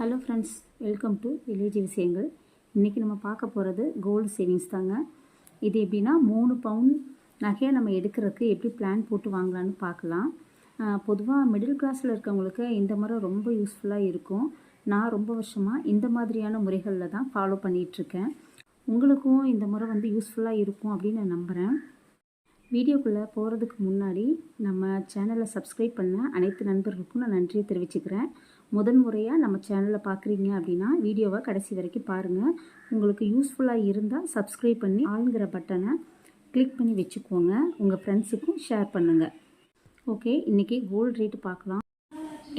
Hello friends welcome to village விஷயங்கள் இன்றைக்கி நம்ம பார்க்க போகிறது கோல்டு சேவிங்ஸ் தாங்க. இது எப்படின்னா மூணு பவுன் நகையை நம்ம எடுக்கிறதுக்கு எப்படி பிளான் போட்டு வாங்கலான்னு பார்க்கலாம். பொதுவாக மிடில் கிளாஸில் இருக்கவங்களுக்கு இந்த முறை ரொம்ப யூஸ்ஃபுல்லாக இருக்கும். நான் ரொம்ப வருஷமாக இந்த மாதிரியான முறைகளில் தான் ஃபாலோ பண்ணிகிட்ருக்கேன் உங்களுக்கும் இந்த முறை வந்து யூஸ்ஃபுல்லாக இருக்கும் அப்படின்னு நான் நம்புகிறேன் வீடியோக்குள்ளே போகிறதுக்கு முன்னாடி நம்ம சேனலை சப்ஸ்கிரைப் பண்ண அனைத்து நண்பர்களுக்கும் நான் நன்றியை தெரிவிச்சுக்கிறேன். முதன் முறையாக நம்ம சேனலில் பார்க்குறீங்க அப்படின்னா வீடியோவை கடைசி வரைக்கும் பாருங்கள் உங்களுக்கு யூஸ்ஃபுல்லாக இருந்தால் சப்ஸ்கிரைப் பண்ணி ஆளுங்கிற பட்டனை கிளிக் பண்ணி வச்சுக்கோங்க. உங்கள் ஃப்ரெண்ட்ஸுக்கும் ஷேர் பண்ணுங்கள் ஓகே இன்றைக்கி கோல்டு ரேட்டு பார்க்கலாம்.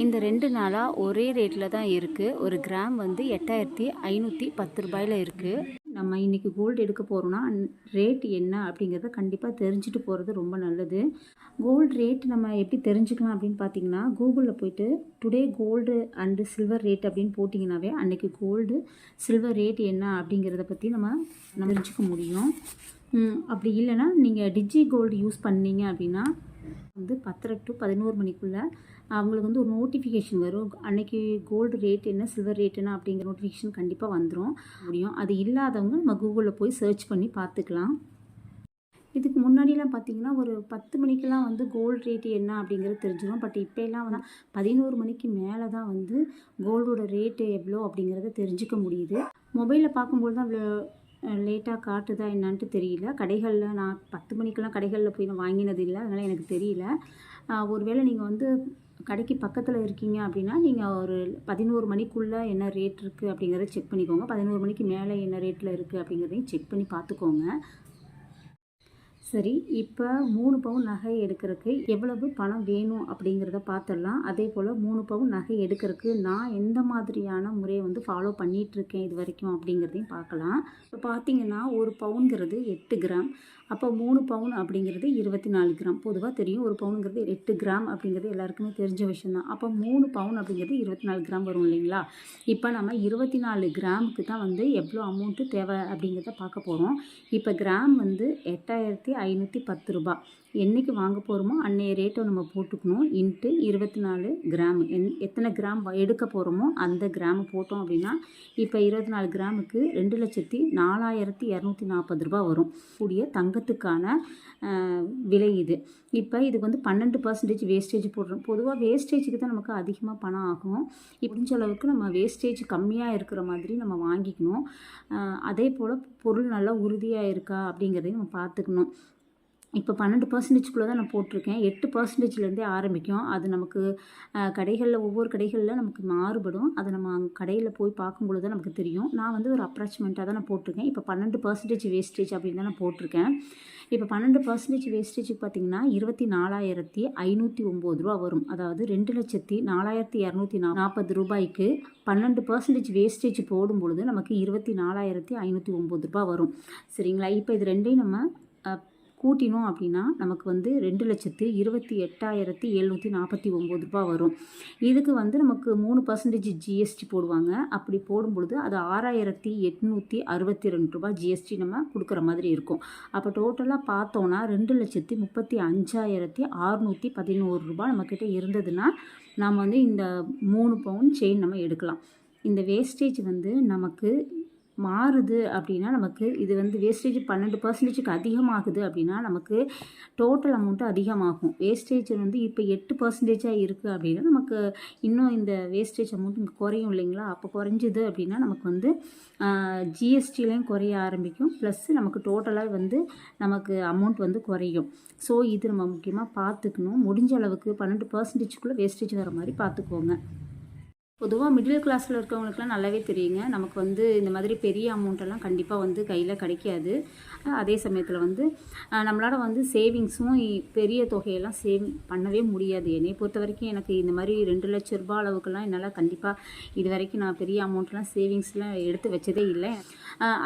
இந்த ரெண்டு நாளாக ஒரே ரேட்டில் தான் இருக்குது ஒரு கிராம் வந்து எட்டாயிரத்தி ஐநூற்றி பத்து ரூபாயில் இருக்குது நம்ம இன்றைக்கி கோல்டு எடுக்க போகிறோன்னா ரேட் என்ன அப்படிங்கிறத கண்டிப்பாக தெரிஞ்சுட்டு போகிறது ரொம்ப நல்லது. கோல்டு ரேட் நம்ம எப்படி தெரிஞ்சுக்கலாம் அப்படின்னு பார்த்தீங்கன்னா கூகுளில் போயிட்டு today gold and silver rate அப்படின்னு போட்டிங்கனாவே அன்றைக்கி கோல்டு சில்வர் ரேட் என்ன அப்படிங்கிறத பற்றி நம்ம தெரிஞ்சுக்க முடியும். அப்படி இல்லைன்னா நீங்கள் டிஜி கோல்டு யூஸ் பண்ணீங்க அப்படின்னா வந்து பத்தரை டு பதினோரு மணிக்குள்ளே அவங்களுக்கு வந்து ஒரு நோட்டிஃபிகேஷன் வரும். அன்னைக்கு கோல்டு ரேட் என்ன சில்வர் ரேட் என்ன அப்படிங்கிற நோட்டிஃபிகேஷன் கண்டிப்பாக வந்துடும் முடியும். அது இல்லாதவங்க நம்ம கூகுளில் போய் சர்ச் பண்ணி பார்த்துக்கலாம். இதுக்கு முன்னாடிலாம் பார்த்தீங்கன்னா ஒரு பத்து மணிக்கெல்லாம் வந்து கோல்டு ரேட் என்ன அப்படிங்கிறது தெரிஞ்சிடும் பட் இப்போலாம் வந்து பதினோரு மணிக்கு மேலே தான் வந்து கோல்டோட ரேட்டு எவ்வளோ அப்படிங்கிறத தெரிஞ்சுக்க முடியுது. மொபைலில் பார்க்கும்போது தான் லேட்டாக காட்டுதா என்னான்ட்டு தெரியல. கடைகளில் நான் பத்து மணிக்கெல்லாம் கடைகளில் போய் நான் வாங்கினது இல்லை. அதனால் எனக்கு தெரியல. ஒருவேளை நீங்கள் வந்து கடைக்கு பக்கத்தில் இருக்கீங்க அப்படின்னா நீங்கள் ஒரு பதினோரு மணிக்குள்ளே என்ன ரேட் இருக்குது அப்படிங்கிறத செக் பண்ணிக்கோங்க. பதினோரு மணிக்கு மேலே என்ன ரேட்டில் இருக்குது அப்படிங்கிறதையும் செக் பண்ணி பார்த்துக்கோங்க. சரி இப்போ மூணு பவுன் நகை எடுக்கிறதுக்கு எவ்வளவு பணம் வேணும் அப்படிங்கிறத பார்த்துடலாம் அதே போல் மூணு பவுன் நகை எடுக்கிறதுக்கு நான் எந்த மாதிரியான முறையை வந்து ஃபாலோ பண்ணிகிட்ருக்கேன் இது வரைக்கும் அப்படிங்கிறதையும் பார்க்கலாம் இப்போ பார்த்தீங்கன்னா ஒரு பவுனுங்கிறது எட்டு கிராம். அப்போ மூணு பவுன் அப்படிங்கிறது இருபத்தி நாலு கிராம். பொதுவாக தெரியும் ஒரு பவுனுங்கிறது எட்டு கிராம் அப்படிங்கிறது எல்லாருக்குமே தெரிஞ்ச விஷயம் தான். அப்போ மூணு பவுன் அப்படிங்கிறது இருபத்தி நாலு கிராம் வரும் இல்லைங்களா? இப்போ நம்ம இருபத்தி நாலு கிராமுக்கு தான் வந்து எவ்வளோ அமௌண்ட்டு தேவை அப்படிங்கிறத பார்க்க போகிறோம் இப்போ கிராம் வந்து எட்டாயிரத்தி ஐநூற்றி பத்து ரூபாய் என்றைக்கு வாங்க போகிறோமோ அன்னைய ரேட்டை நம்ம போட்டுக்கணும். இன்ட்டு இருபத்தி நாலு கிராம் என் எத்தனை கிராம் வ- எடுக்க போகிறோமோ அந்த கிராம் போட்டோம் அப்படின்னா இப்போ இருபத்தி நாலு கிராமுக்கு ரெண்டு லட்சத்தி நாலாயிரத்தி இரநூத்தி நாற்பது ரூபாய் வரும். கூடிய தங்கத்துக்கான விலை இது. இப்போ இதுக்கு வந்து பன்னெண்டு பர்சன்டேஜ் வேஸ்டேஜ் போடுறோம். பொதுவாக வேஸ்டேஜுக்கு தான் நமக்கு அதிகமாக பணம் ஆகும். முடிஞ்ச அளவுக்கு நம்ம வேஸ்டேஜ் கம்மியாக இருக்கிற மாதிரி நம்ம வாங்கிக்கணும். அதே போல் பொருள் நல்லா உறுதியாக இருக்கா அப்படிங்கிறதையும் நம்ம பார்த்துக்கணும். இப்போ பன்னெண்டு பர்சன்டேஜ்குள்ளே தான் நான் போட்டிருக்கேன். எட்டு பர்சன்டேஜ்லேருந்தே ஆரம்பிக்கும். அது நமக்கு கடைகளில் ஒவ்வொரு கடைகளில் நமக்கு மாறுபடும். அதை நம்ம அங்கே கடையில் போய் பார்க்கும்பொழுது தான் நமக்கு தெரியும். நான் வந்து ஒரு அப்ராச்மெண்ட்டாக தான் நான் போட்டிருக்கேன். இப்போ பன்னெண்டு பர்சன்டேஜ் வேஸ்டேஜ் அப்படின்னு தான் நான் போட்டிருக்கேன். இப்போ பன்னெண்டு பர்சன்டேஜ் வேஸ்டேஜுக்கு பார்த்திங்கன்னா இருபத்தி நாலாயிரத்தி ஐநூற்றி ஒம்பது ரூபா வரும். அதாவது ரெண்டு லட்சத்தி நாலாயிரத்தி இரநூத்தி நாற்பது ரூபாய்க்கு பன்னெண்டு பர்சன்டேஜ் வேஸ்டேஜ் போடும்பொழுது நமக்கு இருபத்தி நாலாயிரத்தி ஐநூற்றி ஒம்பது ரூபாய் வரும். சரிங்களா? இப்போ இது ரெண்டையும் நம்ம கூட்டினோம் அப்படின்னா நமக்கு வந்து ரெண்டு லட்சத்து இருபத்தி எட்டாயிரத்தி எழுநூற்றி நாற்பத்தி ஒம்பது ரூபாய் வரும். இதுக்கு வந்து நமக்கு மூணு பர்சன்டேஜ் ஜிஎஸ்டி போடுவாங்க. அப்படி போடும் பொழுது அது ஆறாயிரத்தி எட்நூற்றி அறுபத்தி ரெண்டு ரூபா ஜிஎஸ்டி நம்ம கொடுக்குற மாதிரி இருக்கும். அப்போ டோட்டலாக பார்த்தோன்னா ரெண்டு லட்சத்தி முப்பத்தி அஞ்சாயிரத்தி அறுநூற்றி பதினோரு ரூபா நம்மக்கிட்ட இருந்ததுன்னா நாம் வந்து இந்த மூணு பவுன் செயின் நம்ம எடுக்கலாம். இந்த வேஸ்டேஜ் வந்து நமக்கு மாறுது அப்படின்னா நமக்கு இது வந்து வேஸ்டேஜ் பன்னெண்டு பர்சன்டேஜுக்கு அதிகமாகுது அப்படின்னா நமக்கு டோட்டல் அமௌண்ட்டு அதிகமாகும். வேஸ்டேஜ் வந்து இப்போ எட்டு பர்சன்டேஜாக இருக்குது அப்படின்னா நமக்கு இன்னும் இந்த வேஸ்டேஜ் அமௌண்ட் இங்கே குறையும் இல்லைங்களா? அப்போ குறைஞ்சிது அப்படின்னா நமக்கு வந்து ஜிஎஸ்டிலையும் குறைய ஆரம்பிக்கும். ப்ளஸ்ஸு நமக்கு டோட்டலாக வந்து நமக்கு அமௌண்ட் வந்து குறையும். ஸோ இது நம்ம முக்கியமாக பார்த்துக்கணும். முடிஞ்ச அளவுக்கு பன்னெண்டு பர்சன்டேஜ்குள்ளே வேஸ்டேஜ் வர மாதிரி பார்த்துக்கோங்க. பொதுவாக மிடில் கிளாஸில் இருக்கவங்களுக்குலாம் நல்லாவே தெரியுங்க. நமக்கு வந்து இந்த மாதிரி பெரிய அமௌண்ட்டெல்லாம் கண்டிப்பாக வந்து கையில் கிடைக்காது. அதே சமயத்தில் வந்து நம்மளால் வந்து சேவிங்ஸும் பெரிய தொகையெல்லாம் சேவ் பண்ணவே முடியாது. என்னை பொறுத்த வரைக்கும் எனக்கு இந்த மாதிரி ரெண்டு லட்ச ரூபாய் அளவுக்குலாம் என்னால் கண்டிப்பாக இது வரைக்கும் நான் பெரிய அமௌண்ட்லாம் சேவிங்ஸ்லாம் எடுத்து வச்சதே இல்லை.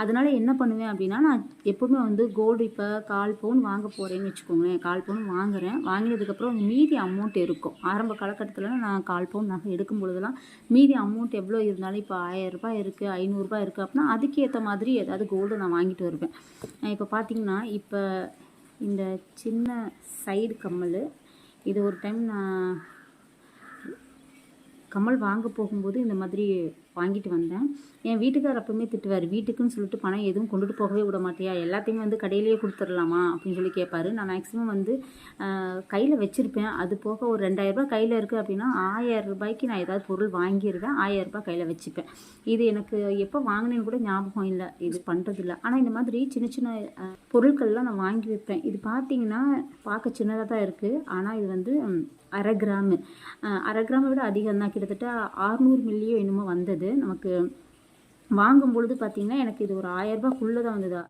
அதனால் என்ன பண்ணுவேன் அப்படின்னா நான் எப்போவுமே வந்து கோல்டு இப்போ கால் பவுன் வாங்க போகிறேன்னு வச்சுக்கோங்களேன். கால் பவுன் வாங்குகிறேன் வாங்கினதுக்கப்புறம் மீதி அமௌண்ட் இருக்கும். ஆரம்ப காலகட்டத்தில் நான் கால் பவுன் நகை எடுக்கும் பொழுதெல்லாம் மீதி அமௌண்ட் எவ்வளோ இருந்தாலும் இப்போ ஆயிரம் ரூபாய் இருக்குது ஐநூறுரூபா இருக்குது அப்படின்னா அதுக்கேற்ற மாதிரி ஏதாவது கோல்டு நான் வாங்கிட்டு வருவேன். இப்போ பார்த்தீங்கன்னா இப்போ இந்த சின்ன சைடு கம்மல் இது ஒரு டைம் நான் கம்மல் வாங்க போகும்போது இந்த மாதிரி வாங்கிட்டு வந்தேன். என் வீட்டுக்கார் அப்பவுமே திட்டுவார் வீட்டுக்குன்னு சொல்லிட்டு பணம் எதுவும் கொண்டுட்டு போகவே விட மாட்டியா? எல்லாத்தையுமே வந்து கடையிலேயே கொடுத்துடலாமா? அப்படின்னு சொல்லி கேட்பாரு நான் மேக்ஸிமம் வந்து கையில் வச்சுருப்பேன். அது போக ஒரு ரெண்டாயிரரூபா கையில் இருக்குது அப்படின்னா ஆயிரம் ரூபாய்க்கு நான் ஏதாவது பொருள் வாங்கிடுவேன் ஆயிரம் ரூபாய் கையில் வச்சுப்பேன். இது எனக்கு எப்போ வாங்கினேன்னு கூட ஞாபகம் இல்லை. இது பண்ணுறதில்ல ஆனால் இந்த மாதிரி சின்ன சின்ன பொருட்கள்லாம் நான் வாங்கி வைப்பேன். இது பார்த்தீங்கன்னா பார்க்க சின்னதாக தான் இருக்குது ஆனால் இது வந்து அரை கிராமு. அரை கிராமை விட அதிகம் தான். கிட்டத்தட்ட ஆறுநூறு மில்லியோ என்னமோ வந்தது. நமக்கு வாங்கும் பொழுது பார்த்தீங்கன்னா எனக்கு இது ஒரு ஆயரரூபாக்குள்ளே தான் வந்ததா.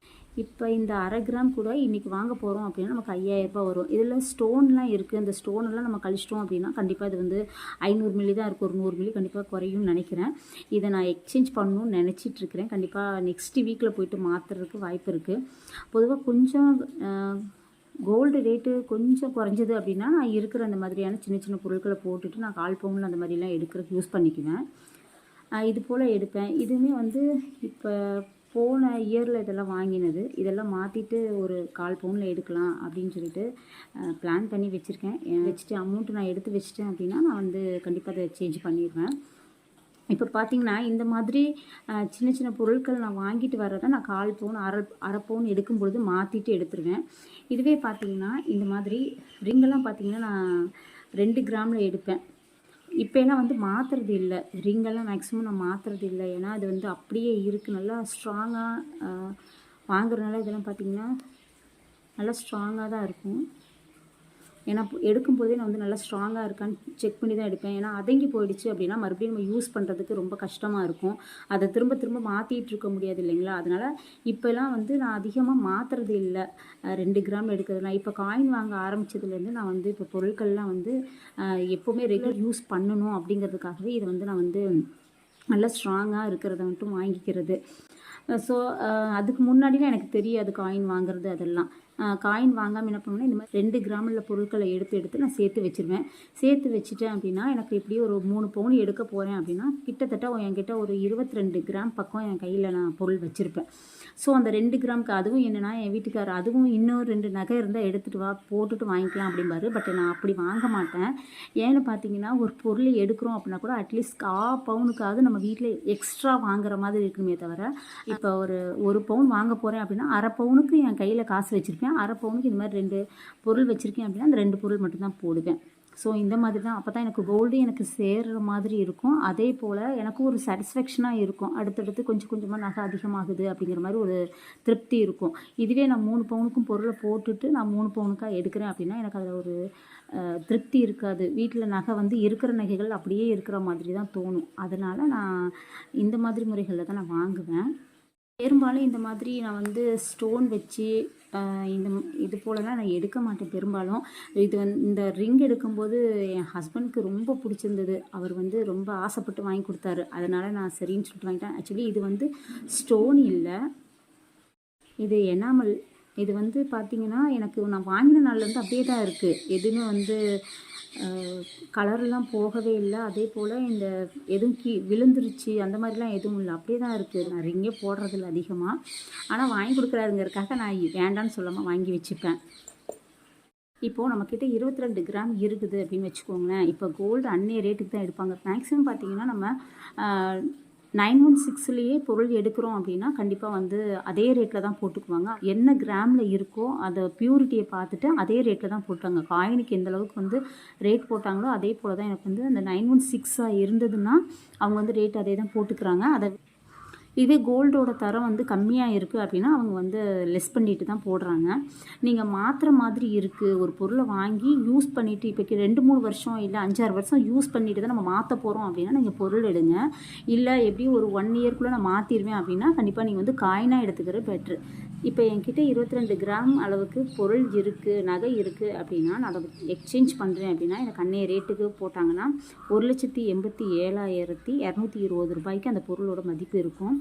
இப்போ இந்த அரை கிராம் கூட இன்றைக்கி வாங்க போகிறோம் அப்படின்னா நமக்கு ஐயாயிரரூபா வரும். இதில் ஸ்டோன்லாம் இருக்குது இந்த ஸ்டோனெல்லாம் நம்ம கழிச்சிட்டோம் அப்படின்னா கண்டிப்பாக இது வந்து ஐநூறு மில்லி தான் இருக்கும் ஒரு நூறு மில்லி கண்டிப்பாக குறையும்னு நினைக்கிறேன். இதை நான் எக்ஸ்சேஞ்ச் பண்ணணும்னு நினச்சிட்டு இருக்கிறேன். கண்டிப்பாக நெக்ஸ்ட் வீக்கில் போயிட்டு மாற்றுறதுக்கு வாய்ப்பு இருக்குது பொதுவாக கொஞ்சம் கோல்டு ரேட்டு கொஞ்சம் குறைஞ்சது அப்படின்னா நான் இருக்கிற அந்த மாதிரியான சின்ன சின்ன பொருட்களை போட்டுட்டு நான் கால் பவுனில் அந்த மாதிரிலாம் எடுக்கிறதுக்கு யூஸ் பண்ணிக்குவேன். இது போல் எடுப்பேன். இதுவுமே வந்து இப்போ போன இயரில் இதெல்லாம் வாங்கினது. இதெல்லாம் மாற்றிட்டு ஒரு கால் பவுனில் எடுக்கலாம் அப்படின்னு சொல்லிட்டு பிளான் பண்ணி வச்சுருக்கேன். வச்சுட்டு அமௌண்ட்டு நான் எடுத்து வச்சிட்டேன் அப்படின்னா நான் வந்து கண்டிப்பாக அதை சேஞ்ச் பண்ணிடுவேன். இப்போ பார்த்தீங்கன்னா இந்த மாதிரி சின்ன சின்ன பொருட்கள் நான் வாங்கிட்டு வர்றதை நான் கால் பவுன் அரை அரை பவுன் எடுக்கும் பொழுது மாற்றிட்டு எடுத்துருவேன். இதுவே பார்த்தீங்கன்னா இந்த மாதிரி ரிங்கெல்லாம் பார்த்தீங்கன்னா நான் ரெண்டு கிராமில் எடுப்பேன். இப்போ எல்லாம் வந்து மாற்றுறது இல்லை. ரிங்கெல்லாம் மேக்ஸிமம் நான் மாற்றுறது இல்லை. ஏன்னா அது வந்து அப்படியே இருக்குது நல்லா ஸ்ட்ராங்காக வாங்குறதுனால இதெல்லாம் பார்த்திங்கன்னா நல்லா ஸ்ட்ராங்காக தான் இருக்கும். ஏன்னா எடுக்கும்போதே நான் வந்து நல்லா ஸ்ட்ராங்காக இருக்கான்னு செக் பண்ணி தான் எடுப்பேன். ஏன்னா அதங்கி போயிடுச்சு அப்படின்னா மறுபடியும் நம்ம யூஸ் பண்ணுறதுக்கு ரொம்ப கஷ்டமாக இருக்கும். அதை திரும்ப திரும்ப மாற்றிட்டு இருக்க முடியாது இல்லைங்களா? அதனால் இப்போலாம் வந்து நான் அதிகமாக மாற்றுறது இல்லை. ரெண்டு கிராம் எடுக்கிறதுலாம் இப்போ காயின் வாங்க ஆரம்பித்ததுலேருந்து நான் வந்து இப்போ பொருட்கள்லாம் வந்து எப்போவுமே ரெகுலர் யூஸ் பண்ணணும் அப்படிங்கிறதுக்காகவே இதை வந்து நான் வந்து நல்லா ஸ்ட்ராங்காக இருக்கிறத மட்டும் வாங்கிக்கிறது. ஸோ அதுக்கு முன்னாடிலாம் எனக்கு தெரியாது காயின் வாங்குறது அதெல்லாம். காயின் வாங்காமல் என்ன பண்ணுவேன்னா இந்த மாதிரி ரெண்டு கிராமில் பொருட்களை எடுத்து எடுத்து நான் சேர்த்து வச்சிருவேன். சேர்த்து வச்சுட்டேன் அப்படின்னா எனக்கு இப்படி ஒரு மூணு பவுன் எடுக்க போகிறேன் அப்படின்னா கிட்டத்தட்ட என்கிட்ட ஒரு இருபத்தி ரெண்டு கிராம் பக்கம் என் கையில் நான் பொருள் வச்சுருப்பேன். ஸோ அந்த ரெண்டு கிராம்க்கு அதுவும் என்னென்னா என் வீட்டுக்காரர் அதுவும் இன்னும் ரெண்டு நகை இருந்தால் எடுத்துகிட்டு வா போட்டுட்டு வாங்கிக்கலாம் அப்படிம்பாரு. பட் நான் அப்படி வாங்க மாட்டேன். ஏன்னு பார்த்தீங்கன்னா ஒரு பொருள் எடுக்கிறோம் அப்படின்னா கூட அட்லீஸ்ட் கா பவுனுக்காவது நம்ம வீட்டில் எக்ஸ்ட்ரா வாங்குற மாதிரி இருக்கணுமே தவிர இப்போ ஒரு ஒரு பவுன் வாங்க போகிறேன் அப்படின்னா அரை பவுனுக்கு என் கையில் காசு வச்சுருப்பேன். அரை பவுனுக்கு இந்த மாதிரி ரெண்டு பொருள் வச்சுருக்கேன் அப்படின்னா அந்த ரெண்டு பொருள் மட்டும்தான் போடுவேன். ஸோ இந்த மாதிரி தான். அப்போ தான் எனக்கு கோல்டு எனக்கு சேர்கிற மாதிரி இருக்கும். அதே போல் எனக்கும் ஒரு சாட்டிஸ்ஃபேக்ஷனாக இருக்கும். அடுத்தடுத்து கொஞ்சம் கொஞ்சமாக நகை அதிகமாகுது அப்படிங்கிற மாதிரி ஒரு திருப்தி இருக்கும். இதுவே நான் மூணு பவுனுக்கும் பொருளை போட்டுட்டு நான் மூணு பவுனுக்காக எடுக்கிறேன் அப்படின்னா எனக்கு அதில் ஒரு திருப்தி இருக்காது. வீட்டில் நகை வந்து இருக்கிற நகைகள் அப்படியே இருக்கிற மாதிரி தான் தோணும். அதனால் நான் இந்த மாதிரி முறைகளில் தான் நான் வாங்குவேன். பெரும்பாலும் இந்த மாதிரி நான் வந்து ஸ்டோன் வச்சு இந்த இது போலலாம் நான் எடுக்க மாட்டேன் பெரும்பாலும். இது வந்து இந்த ரிங் எடுக்கும்போது என் ஹஸ்பண்ட்க்கு ரொம்ப பிடிச்சிருந்தது. அவர் வந்து ரொம்ப ஆசைப்பட்டு வாங்கி கொடுத்தாரு. அதனால் நான் சரின்னு சொல்லிட்டு வாங்கிட்டேன். ஆக்சுவலி இது வந்து ஸ்டோன் இல்லை. இது எனாமல் இது வந்து பார்த்திங்கன்னா எனக்கு நான் வாங்கின நாள்லேருந்து அப்படியே தான் இருக்குது எதுவுமே வந்து கலர்லாம் போகவே இல்லை. அதே போல் இந்த எதுவும் கீ விழுந்துருச்சு அந்த மாதிரிலாம் எதுவும் இல்லை. அப்படியே தான் இருக்குது நான் ரிங்கே போடுறதில்ல அதிகமாக ஆனால் வாங்கி கொடுக்குறாருங்கிறதுக்காக நான் வேண்டான்னு சொல்லாமல் வாங்கி வச்சுப்பேன். இப்போது நம்மக்கிட்ட இருபத்தி ரெண்டு கிராம் இருக்குது அப்படின்னு வச்சுக்கோங்களேன். இப்போ கோல்டு அன்னைய ரேட்டுக்கு தான் எடுப்பாங்க. மேக்ஸிமம் பார்த்திங்கன்னா நம்ம நைன் ஒன் சிக்ஸ்லேயே பொருள் எடுக்கிறோம் அப்படின்னா கண்டிப்பாக வந்து அதே ரேட்டில் தான் போட்டுக்குவாங்க. என்ன கிராமில் இருக்கோ அதை பியூரிட்டியை பார்த்துட்டு அதே ரேட்டில் தான் போட்டாங்க காயினுக்கு எந்த அளவுக்கு வந்து ரேட் போட்டாங்களோ அதே போல் தான் எனக்கு வந்து அந்த நைன் ஒன் சிக்ஸாக இருந்ததுன்னா அவங்க வந்து ரேட் அதே தான் போட்டுக்கிறாங்க. அதை இதே கோல்டோட தரம் வந்து கம்மியாக இருக்குது அப்படின்னா அவங்க வந்து லெஸ் பண்ணிட்டு தான் போடுறாங்க. நீங்கள் மாத்திர மாதிரி இருக்குது ஒரு பொருளை வாங்கி யூஸ் பண்ணிவிட்டு இப்போ ரெண்டு மூணு வருஷம் இல்லை அஞ்சாறு வருஷம் யூஸ் பண்ணிட்டு தான் நம்ம மாற்ற போகிறோம் அப்படின்னா நீங்கள் பொருள் எடுங்க. இல்லை எப்படியும் ஒரு ஒன் இயர்க்குள்ளே நான் மாற்றிடுவேன் அப்படின்னா கண்டிப்பாக நீங்கள் வந்து காயினாக எடுத்துக்கிறது பெட்ரு இப்போ என்கிட்ட இருபத்தி ரெண்டு கிராம் அளவுக்கு பொருள் இருக்குது நகை இருக்குது அப்படின்னா நான் அதை எக்ஸ்சேஞ்ச் பண்ணுறேன் அப்படின்னா எனக்கு அன்னைய ரேட்டுக்கு போட்டாங்கன்னா ஒரு லட்சத்தி எண்பத்தி ஏழாயிரத்தி இரநூத்தி இருபது ரூபாய்க்கு அந்த பொருளோட மதிப்பு இருக்கும்.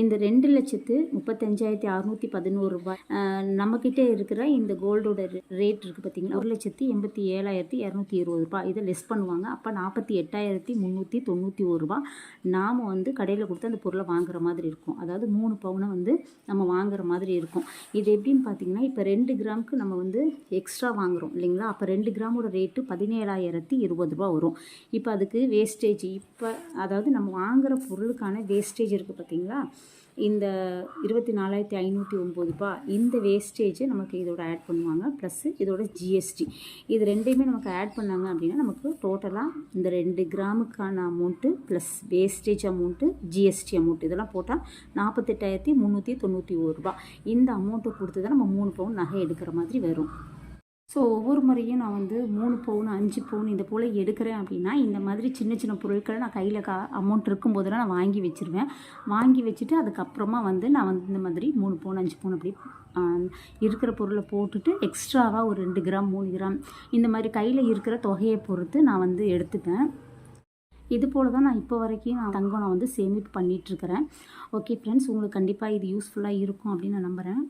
இந்த ரெண்டு லட்சத்து முப்பத்தஞ்சாயிரத்தி அறநூற்றி பதினோரு ரூபாய். நம்மக்கிட்ட இருக்கிற இந்த கோல்டோட ரேட் இருக்குது பார்த்தீங்களா ஒரு லட்சத்தி எண்பத்தி ஏழாயிரத்தி இரநூத்தி இருபது ரூபாய். இதை லெஸ் பண்ணுவாங்க. அப்போ நாற்பத்தி எட்டாயிரத்தி முந்நூற்றி தொண்ணூற்றி ஒரு ரூபா நாம் வந்து கடையில் கொடுத்து அந்த பொருளை வாங்குற மாதிரி இருக்கும். அதாவது மூணு பவுனை வந்து நம்ம வாங்குற மாதிரி இருக்கும். இது எப்படின்னு பார்த்தீங்கன்னா இப்போ ரெண்டு கிராமுக்கு நம்ம வந்து எக்ஸ்ட்ரா வாங்குறோம் இல்லைங்களா? அப்போ ரெண்டு கிராமோட ரேட்டு பதினேழாயிரத்தி இருபது ரூபா வரும். இப்போ அதுக்கு வேஸ்டேஜ் இப்போ அதாவது நம்ம வாங்குற பொருளுக்கான வேஸ்டேஜ் இருக்குது பார்த்தீங்களா இந்த இருபத்தி நாலாயிரத்தி ஐநூற்றி ஒம்பது ரூபா இந்த வேஸ்டேஜ் நமக்கு இதோட ஆட் பண்ணுவாங்க ப்ளஸ்ஸு இதோட ஜிஎஸ்டி இது ரெண்டையுமே நமக்கு ஆட் பண்ணாங்க அப்படின்னா நமக்கு டோட்டலாக இந்த ரெண்டு கிராமுக்கான amount plus wastage amount GST amount இதெல்லாம் போட்டால் நாற்பத்தெட்டாயிரத்தி முந்நூற்றி தொண்ணூற்றி ஒரு ரூபா இந்த அமௌண்ட்டை கொடுத்து தான் நம்ம மூணு பவுன் நகை எடுக்கிற மாதிரி வரும். ஸோ ஒவ்வொரு முறையும் நான் வந்து மூணு பவுன் அஞ்சு பவுன் இந்த போல் எடுக்கிறேன் அப்படின்னா இந்த மாதிரி சின்ன சின்ன பொருட்களை நான் கையில் கா அமௌண்ட் இருக்கும்போதெல்லாம் நான் வாங்கி வச்சுருவேன். வாங்கி வச்சுட்டு அதுக்கப்புறமா வந்து நான் வந்து இந்த மாதிரி மூணு பவுன் அஞ்சு பவுன் அப்படி இருக்கிற பொருளை போட்டுட்டு எக்ஸ்ட்ராவாக ஒரு ரெண்டு கிராம் மூணு கிராம் இந்த மாதிரி கையில் இருக்கிற தொகையை பொறுத்து நான் வந்து எடுத்துப்பேன். இது போல் தான் நான் இப்போ வரைக்கும் நான் தங்கம் நான் வந்து சேமிப்பு பண்ணிகிட்ருக்கிறேன் ஓகே ஃப்ரெண்ட்ஸ் உங்களுக்கு கண்டிப்பாக இது யூஸ்ஃபுல்லாக இருக்கும் அப்படின்னு நான் நம்புகிறேன்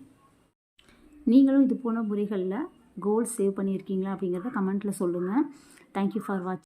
நீங்களும் இது போன முறைகளில் கோல்ட் சேவ் பண்ணியிருக்கீங்களா அப்படிங்கிறத கமெண்ட்டில் சொல்லுங்கள் தேங்க்யூ ஃபார் வாட்ச்